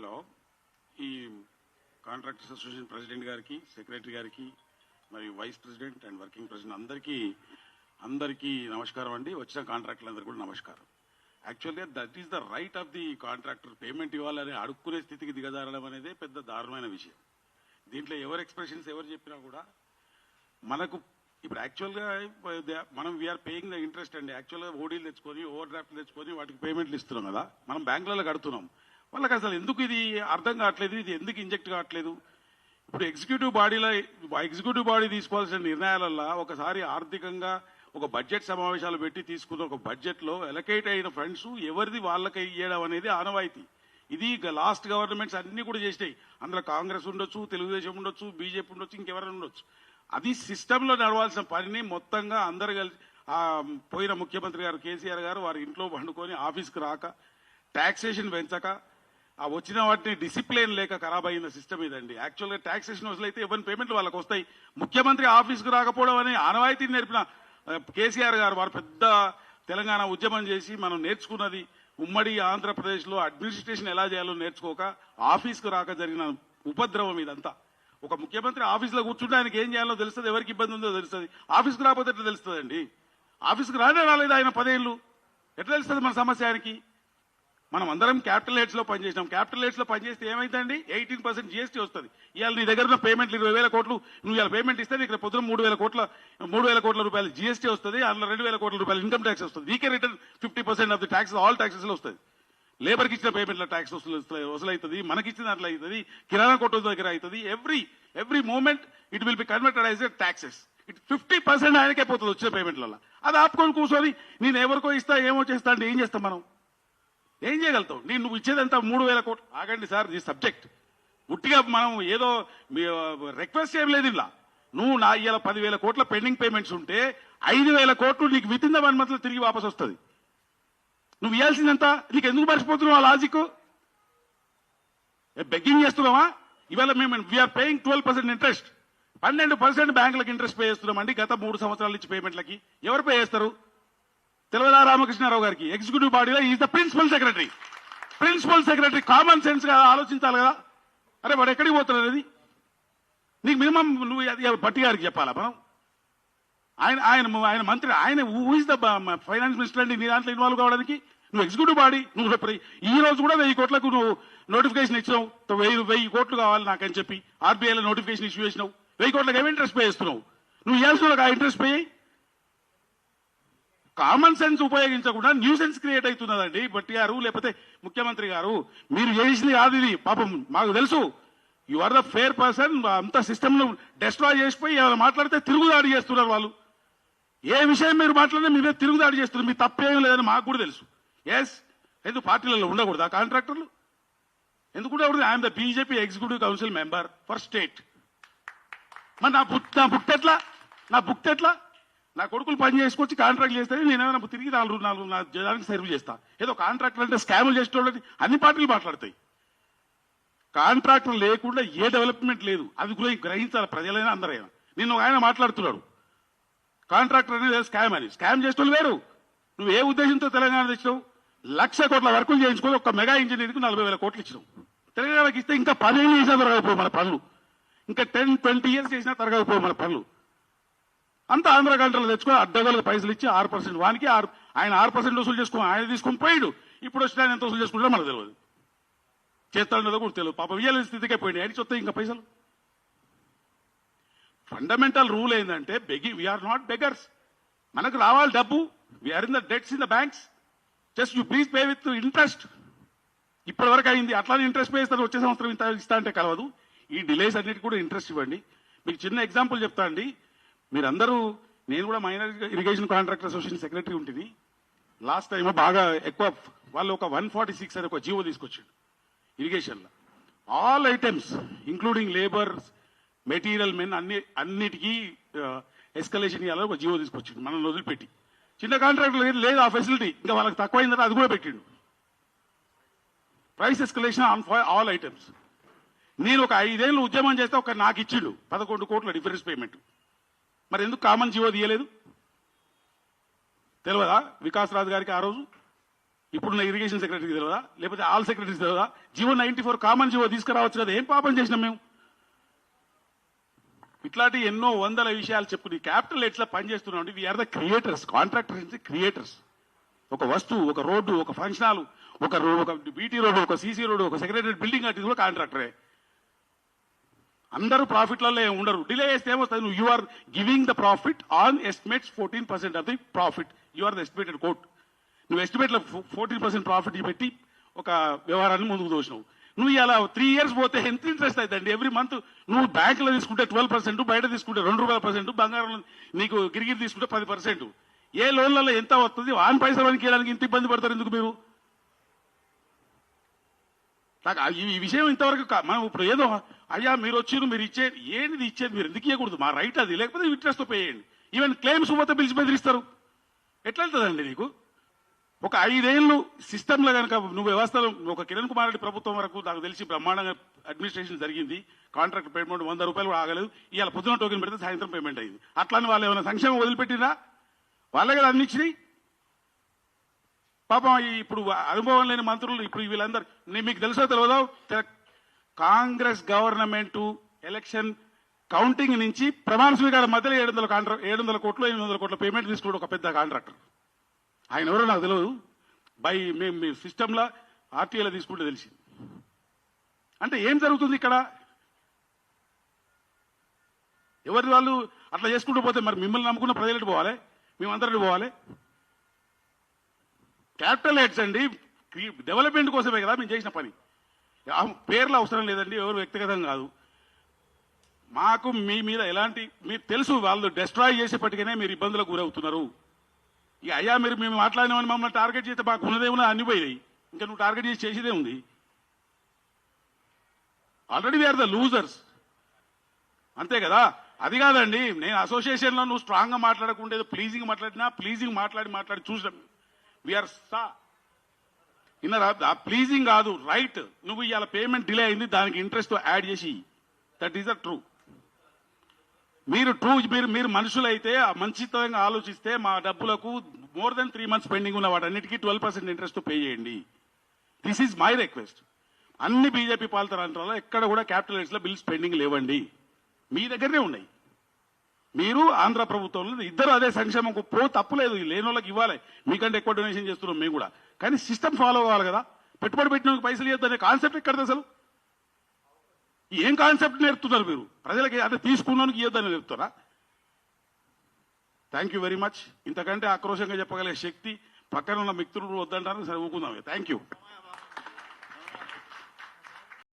Hello. ఈ contractors association president గారికి secretary గారికి మరియు vice president and working president అందరికీ అందరికీ నమస్కారం అండి. వచ్చిన కాంట్రాక్టులందరికీ కూడా నమస్కారం. యాక్చువల్గా that is the right of the contractor payment ఇవ్వాలని అడుక్కునే స్థితికి దిగజారడం అనేది పెద్ద దారుణమైన విషయం. దీంట్లో ఎవరు ఎక్స్ప్రెషన్స్ ఎవరు చెప్పినా కూడా మనకు ఇప్పుడు యాక్చువల్గా మనం వీఆర్ పేయింగ్ ద ఇంట్రెస్ట్ అండి. యాక్చువల్గా ఓడీలు తెచ్చుకొని ఓవర్ డ్రాఫ్ట్ తెచ్చుకొని వాటికి పేమెంట్లు ఇస్తున్నాం కదా. మనం బ్యాంకులలో కడుతున్నాం. వాళ్ళకి అసలు ఎందుకు ఇది అర్థం కావట్లేదు ఇది ఎందుకు ఇంజెక్ట్ కావట్లేదు? ఇప్పుడు ఎగ్జిక్యూటివ్ బాడీలో ఎగ్జిక్యూటివ్ బాడీ తీసుకోవాల్సిన నిర్ణయాలల్లో ఒకసారి ఆర్థికంగా ఒక బడ్జెట్ సమావేశాలు పెట్టి తీసుకున్న ఒక బడ్జెట్లో ఎలకేట్ అయిన ఫండ్స్ ఎవరిది వాళ్ళకి ఇవ్వడం అనేది ఆనవాయితీ. ఇది లాస్ట్ గవర్నమెంట్స్ అన్ని కూడా చేసినాయి. అందులో కాంగ్రెస్ ఉండొచ్చు తెలుగుదేశం ఉండొచ్చు బీజేపీ ఉండొచ్చు ఇంకెవరైనా ఉండొచ్చు. అది సిస్టంలో నడవాల్సిన పనిని మొత్తంగా అందరు కలిసి పోయిన ముఖ్యమంత్రి గారు కేసీఆర్ గారు వారి ఇంట్లో పండుకొని ఆఫీస్కి రాక టాక్సేషన్ పెంచక ఆ వచ్చిన వాటిని డిసిప్లిన్ లేక ఖరాబ్ అయిన సిస్టమ్ ఇదండి. యాక్చువల్గా టాక్సేషన్ అయితే ఎవరి పేమెంట్లు వాళ్ళకి వస్తాయి. ముఖ్యమంత్రి ఆఫీస్కి రాకపోవడం అనే ఆనవాయితీని నేర్పిన కేసీఆర్ గారు వారు పెద్ద తెలంగాణ ఉద్యమం చేసి మనం నేర్చుకున్నది ఉమ్మడి ఆంధ్రప్రదేశ్లో అడ్మినిస్ట్రేషన్ ఎలా చేయాలో నేర్చుకోక ఆఫీస్కు రాక జరిగిన ఉపద్రవం ఇదంతా. ఒక ముఖ్యమంత్రి ఆఫీస్లో కూర్చుంటే ఆయనకి ఏం చేయాలో తెలుస్తుంది ఎవరికి ఇబ్బంది ఉందో తెలుస్తుంది. ఆఫీస్కి రాకపోతే ఎట్లా తెలుస్తుందండి? ఆఫీస్కు రానే రాలేదు ఆయన పదేళ్ళు. ఎట్లా తెలుస్తుంది మన సమస్య ఆయనకి? మనం అందరం క్యాపిటల్ హెడ్స్లో పనిచేసినాం. క్యాపిటల్ హెడ్స్లో పనిచేస్తే ఏమైందండి? ఎయిటీన్ పర్సెంట్ జీఎస్టీ వస్తుంది. ఇవాళ నీ దగ్గర పేమెంట్లు ఇరవై వేల కోట్లు నువ్వు ఇవాళ పేమెంట్ ఇస్తే ఇక్కడ పొద్దున మూడు వేల కోట్ల మూడు వేల కోట్ల రూపాయలు జీఎస్టీ వస్తుంది అందులో రెండు వేల కోట్ల రూపాయలు ఇన్కమ్ ట్యాక్స్ వస్తుంది. వీకే return fifty percent of the tax all ట్యాక్సెస్లో వస్తుంది. లేబర్కి ఇచ్చిన పేమెంట్ల ట్యాక్స్ వసూలు వసూలవుతుంది మనకి ఇచ్చిన దాంట్లో అవుతుంది కిరాణా కొట్టు దగ్గర అవుతుంది. Every every moment it will be converted as a taxes it fifty percent ఆయనకే పోతుంది వచ్చిన పేమెంట్లలో అది ఆపుకొని కూర్చొని నేను ఎవరికో ఇస్తా ఏమో చేస్తా అంటే ఏం చేస్తాం మనం? ఏం చేయగలుగుతావు నేను నువ్వు ఇచ్చేదంతా మూడు వేల కోట్లు. ఆగండి సార్ నీ సబ్జెక్ట్. ఉట్టిగా మనం ఏదో రిక్వెస్ట్ ఏం లేదు ఇలా. నువ్వు నా ఇవాళ పదివేల కోట్ల పెండింగ్ పేమెంట్స్ ఉంటే ఐదు వేల కోట్లు నీకు within the one month తిరిగి వాపసు వస్తుంది. నువ్వు ఇవ్వాల్సిందంత నీకు ఎందుకు మర్చిపోతున్నావు ఆ లాజిక్ బెగ్గింగ్ చేస్తున్నావా? ఇవాళ మేము we are paying twelve percent interest పన్నెండు పర్సెంట్ బ్యాంకులకు ఇంట్రెస్ట్ పే చేస్తున్నామండి గత మూడు సంవత్సరాల నుంచి పేమెంట్లకి ఎవరు పే చేస్తారు? తెలవదా రామకృష్ణారావు గారికి? ఎగ్జిక్యూటివ్ బాడీలో is the principal secretary principal secretary common సెన్స్గా ఆలోచించాలి కదా. అరే వాడు ఎక్కడికి పోతున్నారు అది? నీకు మినిమం నువ్వు అది భట్టి గారికి చెప్పాలా మనం? ఆయన ఆయన ఆయన మంత్రి ఆయన హూ ద ఫైనాన్స్ మినిస్టర్ అండి? నీ దాంట్లో ఇన్వాల్వ్ కావడానికి? నువ్వు ఎగ్జిక్యూటివ్ బాడీ నువ్వు ఈ రోజు కూడా వెయ్యి కోట్లకు నువ్వు నోటిఫికేషన్ ఇచ్చినావు. వెయ్యి వెయ్యి కోట్లు కావాలి నాకని చెప్పి ఆర్బీఐలో నోటిఫికేషన్ ఇష్యూ చేసినావు. వెయ్యి కోట్లకు ఏమి ఇంట్రెస్ట్ పే చేస్తున్నావు? నువ్వు ఇవ్వాల్సిన ఆ ఇంట్రెస్ట్ పే కామన్ సెన్స్ ఉపయోగించకుండా న్యూ సెన్స్ క్రియేట్ అవుతున్నదండి. భట్టి గారు లేకపోతే ముఖ్యమంత్రి గారు మీరు చేసింది కాదు ఇది. పాపం మాకు తెలుసు. You are the fair person అంత సిస్టమ్ను చేసిపోయి ఏమైనా మాట్లాడితే తిరుగుదాడి చేస్తున్నారు వాళ్ళు. ఏ విషయం మీరు మాట్లాడినా మీ మీద తిరుగుదాడి చేస్తున్నారు. మీ తప్పేం లేదని మాకు కూడా తెలుసు. ఎస్ ఎందుకు పార్టీలలో ఉండకూడదు ఆ కాంట్రాక్టర్లు? ఎందుకు ఉండకూడదు? I'm the BJP executive council member for state మరి నా బుక్ నా బుక్ ఎట్లా? నా బుక్ ఎట్లా? నా కొడుకులు పని చేసుకొచ్చి కాంట్రాక్ట్ చేస్తే నేనేమైనా తిరిగి నాలుగు నాలుగు నా జనానికి సర్వ్ చేస్తా. ఏదో కాంట్రాక్టర్ అంటే స్కాములు చేసేటోళ్ళని అన్ని పార్టీలు మాట్లాడతాయి. కాంట్రాక్టర్ లేకుండా ఏ డెవలప్మెంట్ లేదు. అది కూడా గ్రహించాలి ప్రజలైనా అందరైనా. నిన్న ఒక ఆయన మాట్లాడుతున్నాడు. కాంట్రాక్టర్ అనేది స్కామ్ అని. స్కామ్ చేసేటోళ్ళు వేరు. నువ్వు ఏ ఉద్దేశంతో తెలంగాణ తెచ్చినావు? లక్ష కోట్ల వర్కులు చేయించుకొని ఒక మెగా ఇంజనీర్కి నలభై వేల కోట్లు ఇచ్చినావు. తెలంగాణకి ఇస్తే ఇంకా పదిహేను చేసినా తరగకపోవు మన పనులు. ఇంకా టెన్ ట్వంటీ ఇయర్స్ చేసినా తరగకపోవు మన పనులు. అంత ఆంధ్ర గంటలు తెచ్చుకొని అడ్డగలకు పైసలు ఇచ్చి ఆరు పర్సెంట్ వానికి ఆరు ఆయన ఆరు పర్సెంట్ వసూలు చేసుకుని ఆయన తీసుకొని పోయాడు. ఇప్పుడు వచ్చిన ఆయన ఎంత వసూలు చేసుకుంటారో మనకు తెలియదు. చేస్తాడో కూడా తెలియదు. పాప ఇయ్యాలని స్థితికే పోయింది ఆయన చూస్తే ఇంకా పైసలు? ఫండమెంటల్ రూల్ ఏంటంటే బెగి వీఆర్ నాట్ బెగర్స్ మనకు రావాలి డబ్బు. We are in the debts in the banks just you please pay with interest ఇప్పటి వరకు అయింది. అట్లానే ఇంట్రెస్ట్ పే ఇస్తారు వచ్చే సంవత్సరం ఇంత ఇస్తా అంటే కలవదు. ఈ డిలేస్ అన్నిటి కూడా ఇంట్రెస్ట్ ఇవ్వండి. మీకు చిన్న ఎగ్జాంపుల్ చెప్తా అండి. మీరందరూ నేను కూడా minor irrigation contractor association secretary ఉంటుంది లాస్ట్ టైం బాగా ఎక్కువ వాళ్ళు ఒక వన్ ఫార్టీ సిక్స్ అని ఒక జీవో తీసుకొచ్చాడు ఇరిగేషన్లో. All items including labour material men అన్ని అన్నిటికీ ఎస్కలేషన్ ఇవ్వాలని ఒక జీవో తీసుకొచ్చిండు మనం వదిలిపెట్టి. చిన్న కాంట్రాక్టర్ లేదు ఆ ఫెసిలిటీ ఇంకా వాళ్ళకి తక్కువైందంటే అది కూడా పెట్టిండు. Price escalation on all items. నేను ఒక ఐదేళ్ళు ఉద్యమం చేస్తే ఒక నాకు ఇచ్చిండు పదకొండు కోట్ల డిఫరెన్స్ పేమెంట్. మరి ఎందుకు కామన్ జీవో తీయలేదు? తెలియదా వికాస్ రాజు గారికి ఆ రోజు? ఇప్పుడున్న ఇరిగేషన్ సెక్రటరీకి తెలియదా లేకపోతే ఆల్ సెక్రటరీకి తెలియదా GO ninety four common GO తీసుకురావచ్చు కదా ఏం పాపం చేసినాం మేము? ఇట్లాంటి ఎన్నో వందల విషయాలు చెప్పుకుని క్యాపిటల్ ఎట్లా పనిచేస్తున్నాం అంటే we are the creators contractors creators ఒక వస్తువు ఒక రోడ్డు ఒక ఫంక్షన్ హాల్ ఒక రో- ఒక బీటీ రోడ్డు ఒక సీసీ రోడ్డు ఒక సెక్రటరీ బిల్డింగ్ అంటే కూడా కాంట్రాక్టరే. అందరూ ప్రాఫిట్లలో ఉండరు. డిలే చేస్తే ఏమొస్తుంది? నువ్వు you are giving the profit on estimates fourteen percent of the profit you are the estimated quote నువ్వు ఎస్టిమేట్లో ఫోర్టీన్ పర్సెంట్ ప్రాఫిట్ పెట్టి ఒక వ్యవహారాన్ని ముందుకు దోసినావు నువ్వు ఇలా త్రీ ఇయర్స్ పోతే ఎంత ఇంట్రెస్ట్ అవుతుందండి ఎవ్రీ మంత్ నువ్వు బ్యాంకులో తీసుకుంటే ట్వెల్వ్ పర్సెంట్ బయట తీసుకుంటే రెండు రూపాయల పర్సెంట్ బంగారం నీకు గిరిగిరి తీసుకుంటే పది పర్సెంట్ ఏ లోన్లలో ఎంత వస్తుంది? వాన్ పైసలు వెళ్ళడానికి ఇంత ఇబ్బంది పడతారు ఎందుకు మీరు? నాకు ఈ విషయం ఇంతవరకు కా- మనం ఇప్పుడు ఏదో అయ్యా మీరు వచ్చారు మీరు ఇచ్చేది ఏంటిది ఇచ్చేది? మీరు ఎందుకు ఇవ్వకూడదు మా రైట్ అది. లేకపోతే ఇంట్రెస్ట్ పోయేయండి ఈవెన్ క్లెయిమ్స్ పోతే పిలిచి బెదిరిస్తారు. ఎట్లా వెళ్తుందండి నీకు? ఒక ఐదేళ్ళు సిస్టమ్ కనుక నువ్వు వ్యవస్థలో ఒక కిరణ్ కుమార్ రెడ్డి ప్రభుత్వం వరకు నాకు తెలిసి బ్రహ్మాండంగా అడ్మినిస్ట్రేషన్ జరిగింది. కాంట్రాక్ట్ పేమెంట్ వంద రూపాయలు కూడా ఆగలేదు. ఇవాళ పొద్దున టోకెన్ పెడితే సాయంత్రం పేమెంట్ అయింది. అట్లానే వాళ్ళు ఏమైనా సంక్షేమం వదిలిపెట్టినా వాళ్ళే కదా అందించినాయి పాపం ఇప్పుడు అనుభవం లేని మంత్రులు ఇప్పుడు వీళ్ళందరూ. నీ- మీకు తెలుసో తెలియదో? కాంగ్రెస్ గవర్నమెంట్ ఎలక్షన్ కౌంటింగ్ నుంచి ప్రమాణ స్వీకారం మధ్యలో ఏడు వందల కాంట్రాక్ట్ ఏడు వందల కోట్లు ఎనిమిది వందల కోట్ల పేమెంట్ తీసుకున్నాడు ఒక పెద్ద కాంట్రాక్టర్. ఆయన ఎవరో నాకు తెలియదు బై మేము మీ సిస్టంలో ఆర్టీఐలో తీసుకుంటే తెలిసింది. అంటే ఏం జరుగుతుంది ఇక్కడ? ఎవరి వాళ్ళు అట్లా చేసుకుంటూ పోతే మరి మిమ్మల్ని నమ్ముకున్న ప్రజలు పోవాలి? మేమందరిని పోవాలి? క్యాపిటల్ హెడ్స్ అండి. డెవలప్మెంట్ కోసమే కదా మేము చేసిన పని. పేర్లు అవసరం లేదండి ఎవరు వ్యక్తిగతం కాదు. మాకు మీ మీద ఎలాంటి మీరు తెలుసు వాళ్ళు డెస్ట్రాయ్ చేసేప్పటికైనా మీరు ఇబ్బందులకు గురవుతున్నారు. ఇక అయ్యా మీరు మేము మాట్లాడినామని మమ్మల్ని టార్గెట్ చేస్తే మాకు ఉన్నదేమో అన్ని పోయినాయి. ఇంకా నువ్వు టార్గెట్ చేసి చేసేదే ఉంది. ఆల్రెడీ వీఆర్ ద లూజర్స్ అంతే కదా? అది కాదండి నేను అసోసియేషన్లో నువ్వు స్ట్రాంగ్గా మాట్లాడకుండా ఏదో ప్లీజింగ్ మాట్లాడినా ప్లీజింగ్ మాట్లాడి మాట్లాడి చూసాం వీఆర్ సా ఇన్నరా? ఆ ప్లీజింగ్ కాదు రైట్ నువ్వు ఇవాళ పేమెంట్ డిలే అయింది దానికి ఇంట్రెస్ట్ యాడ్ చేసి. దట్ ఈస్ ద ట్రూ మీరు ట్రూ మీరు మీరు మనుషులైతే ఆ మంచితనంగా ఆలోచిస్తే మా డబ్బులకు more than three months pending ఉన్న వాటన్నిటికీ ట్వెల్వ్ పర్సెంట్ ఇంట్రెస్ట్ పే చేయండి. దిస్ ఈజ్ మై రిక్వెస్ట్ అన్ని బీజేపీ పాలిత రాష్ట్రాల్లో ఎక్కడ కూడా క్యాపిటల్లో బిల్స్ పెండింగ్ లేవండి. మీ దగ్గరనే ఉన్నాయి. మీరు ఆంధ్ర ప్రభుత్వంలో ఇద్దరు అదే సంక్షేమం పో తప్పులేదు లేని వాళ్ళకి ఇవ్వాలి. మీకంటే ఎక్కువ డొనేషన్ చేస్తున్నాం మేము కూడా. కానీ సిస్టమ్ ఫాలో అవ్వాలి కదా. పెట్టుబడి పెట్టిన పైసలు ఇవ్వద్దనే కాన్సెప్ట్ ఎక్కడది అసలు? ఏం కాన్సెప్ట్ నేర్పుతున్నారు మీరు? ప్రజలకి అంటే తీసుకున్నానికి ఇవ్వద్దని నేర్పుతారా? థ్యాంక్ యూ వెరీ మచ్ ఇంతకంటే ఆక్రోశంగా చెప్పగలిగే శక్తి పక్కన ఉన్న మిత్రులు వద్దంటారు సరే ఊకుందాం థ్యాంక్ యూ